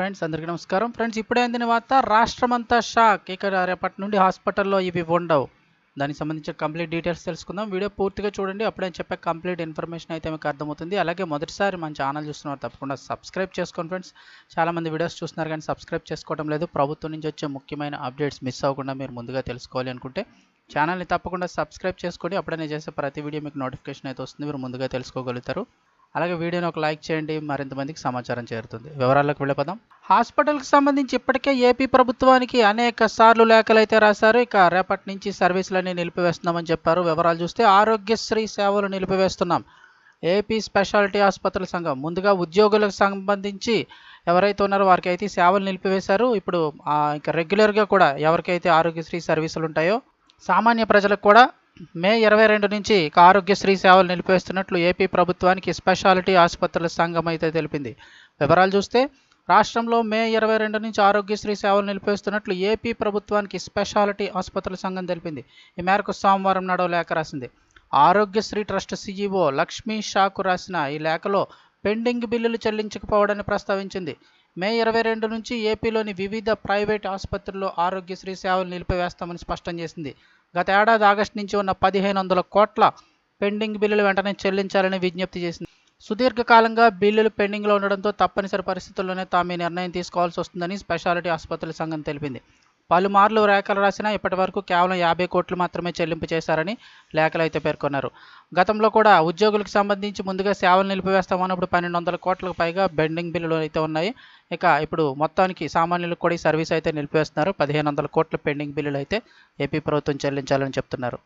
Friends అందరికీ నమస్కారం. Friends ఇప్పుడే అందిన వార్త రాష్ట్రమంతా షాక్. ఇక రేపటి నుండి హాస్పిటల్లో ఇవి ఉండవు. దానికి సంబంధించిన కంప్లీట్ డీటెయిల్స్ తెలుసుకుందాం. వీడియో పూర్తిగా చూడండి. అప్పుడే చెప్పే కంప్లీట్ ఇన్ఫర్మేషన్ అయితే మీకు అర్థమవుతుంది. అలాగే మొదటిసారి మన ఛానల్ చూస్తున్నారు తప్పకుండా సబ్స్క్రైబ్ చేసుకోండి ఫ్రెండ్స్. చాలామంది వీడియోస్ చూస్తున్నారు కానీ సబ్స్క్రైబ్ చేసుకోవడం లేదు. ప్రభుత్వం నుంచి వచ్చే ముఖ్యమైన అప్డేట్స్ మిస్ అవ్వకుండా మీరు ముందుగా తెలుసుకోవాలి అనుకుంటే ఛానల్ని తప్పకుండా సబ్స్క్రైబ్ చేసుకోండి. అప్పుడే నేను చేసే ప్రతి వీడియో మీకు నోటిఫికేషన్ అయితే వస్తుంది. మీరు ముందుగా తెలుసుకోగలుగుతారు. అలాగే వీడియోని ఒక లైక్ చేయండి మరింత మందికి సమాచారం చేరుతుంది. వివరాల్లోకి వెళ్ళిపోదాం. హాస్పిటల్కి సంబంధించి ఇప్పటికే ఏపీ ప్రభుత్వానికి అనేక సార్లు లేఖలైతే రాశారు. ఇక రేపటి నుంచి సర్వీసులన్నీ నిలిపివేస్తున్నామని చెప్పారు. వివరాలు చూస్తే ఆరోగ్యశ్రీ సేవలు నిలిపివేస్తున్నాం. ఏపీ స్పెషాలిటీ ఆసుపత్రుల సంఘం. ముందుగా ఉద్యోగులకు సంబంధించి ఎవరైతే ఉన్నారో వారికి అయితే సేవలు నిలిపివేశారు. ఇప్పుడు ఇంకా రెగ్యులర్గా కూడా ఎవరికైతే ఆరోగ్యశ్రీ సర్వీసులు ఉంటాయో సామాన్య ప్రజలకు కూడా మే ఇరవై రెండు నుంచి ఇక ఆరోగ్యశ్రీ సేవలు నిలిపివేస్తున్నట్లు ఏపీ ప్రభుత్వానికి స్పెషాలిటీ ఆసుపత్రుల సంఘం అయితే తెలిపింది. వివరాలు చూస్తే రాష్ట్రంలో మే ఇరవై రెండు నుంచి ఆరోగ్యశ్రీ సేవలు నిలిపివేస్తున్నట్లు ఏపీ ప్రభుత్వానికి స్పెషాలిటీ ఆసుపత్రుల సంఘం తెలిపింది. ఈ మేరకు సోమవారం నాడు లేఖ రాసింది. ఆరోగ్యశ్రీ ట్రస్ట్ సీఈఓ లక్ష్మీ షాకు రాసిన ఈ లేఖలో పెండింగ్ బిల్లులు చెల్లించకపోవడాన్ని ప్రస్తావించింది. మే ఇరవై రెండు నుంచి ఏపీలోని వివిధ ప్రైవేట్ ఆసుపత్రుల్లో ఆరోగ్యశ్రీ సేవలు నిలిపివేస్తామని స్పష్టం చేసింది. గత ఏడాది ఆగస్టు నుంచి ఉన్న పదిహేను వందల కోట్ల పెండింగ్ బిల్లులు వెంటనే చెల్లించాలని విజ్ఞప్తి చేసింది. సుదీర్ఘకాలంగా బిల్లులు పెండింగ్లో ఉండడంతో తప్పనిసరి పరిస్థితుల్లోనే తాము ఈ నిర్ణయం తీసుకోవాల్సి వస్తుందని స్పెషాలిటీ ఆసుపత్రుల సంఘం తెలిపింది. పలుమార్లు లేఖలు రాసినా ఇప్పటి వరకు కేవలం యాభై కోట్లు మాత్రమే చెల్లింపు చేశారని లేఖలు అయితే పేర్కొన్నారు. గతంలో కూడా ఉద్యోగులకు సంబంధించి ముందుగా సేవలు నిలిపివేస్తామన్నప్పుడు పన్నెండు వందల కోట్లకు పైగా బెండింగ్ బిల్లులు అయితే ఉన్నాయి. ఇక ఇప్పుడు మొత్తానికి సామాన్యులకు కూడా ఈ సర్వీస్ అయితే నిలిపివేస్తున్నారు. పదిహేను వందల కోట్ల పెండింగ్ బిల్లులు అయితే ఏపీ ప్రభుత్వం చెల్లించాలని చెప్తున్నారు.